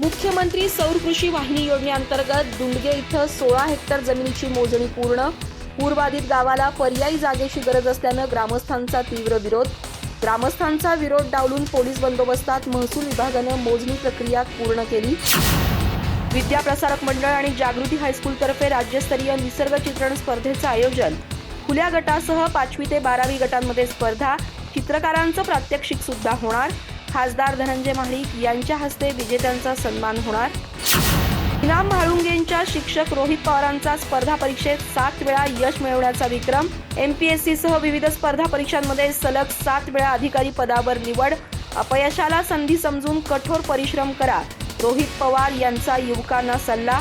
मुख्यमंत्री सौर कृषी वाहिनी योजनेअंतर्गत दुंडगे इथं सोळा हेक्टर जमिनीची मोजणी पूर्ण. पूरबाधित गावाला पर्यायी जागेची गरज असल्यानं ग्रामस्थांचा तीव्र विरोध. ग्रामस्थांचा विरोध डावलून पोलीस बंदोबस्तात महसूल विभागानं मोजणी प्रक्रिया पूर्ण केली. विद्याप्रसारक मंडळ आणि जागृती हायस्कूलतर्फे राज्यस्तरीय निसर्ग चित्रण स्पर्धेचं आयोजन. खुल्या गटासह पाचवी ते बारावी गटांमध्ये स्पर्धा. चित्रकारांचं प्रात्यक्षिक सुद्धा होणार. खासदार धनंजय महाडिक यांच्या हस्ते विजेत्यांचा सन्मान होणार? इनाम म्हाळुंगेंच्या शिक्षक रोहित पवारांचा स्पर्धा परीक्षेत सात वेळा यश मिळवण्याचा विक्रम. एमपीएससी सह विविध स्पर्धा परीक्षांमध्ये सलग सात वेळा अधिकारी पदावर निवड. अपयशाला संधी समजून कठोर परिश्रम करा. रोहित पवार यांचा युवकांना सल्ला.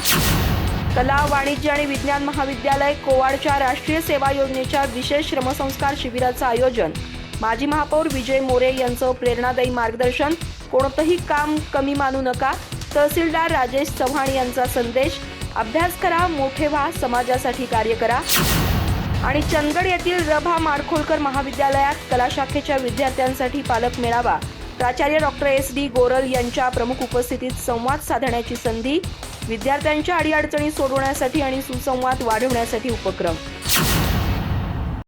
कला वाणिज्य आणि विज्ञान महाविद्यालय कोवाडच्या राष्ट्रीय सेवा योजनेच्या विशेष श्रमसंस्कार शिबिराचं आयोजन. माजी महापौर विजय मोरे यांचं प्रेरणादायी मार्गदर्शन. कोणतंही काम कमी मानू नका. तहसीलदार राजेश चव्हाण यांचा संदेश. अभ्यास करा मोठे व्हा समाजासाठी कार्य करा. आणि चंदगड येथील रभा माडखोलकर महाविद्यालयात कला शाखेच्या विद्यार्थ्यांसाठी पालक मेळावा. प्राचार्य डॉक्टर एस. डी. गोरल यांच्या प्रमुख उपस्थितीत संवाद साधण्याची संधी. विद्यार्थ्यांच्या अडीअडचणी सोडवण्यासाठी आणि सुसंवाद वाढवण्यासाठी उपक्रम.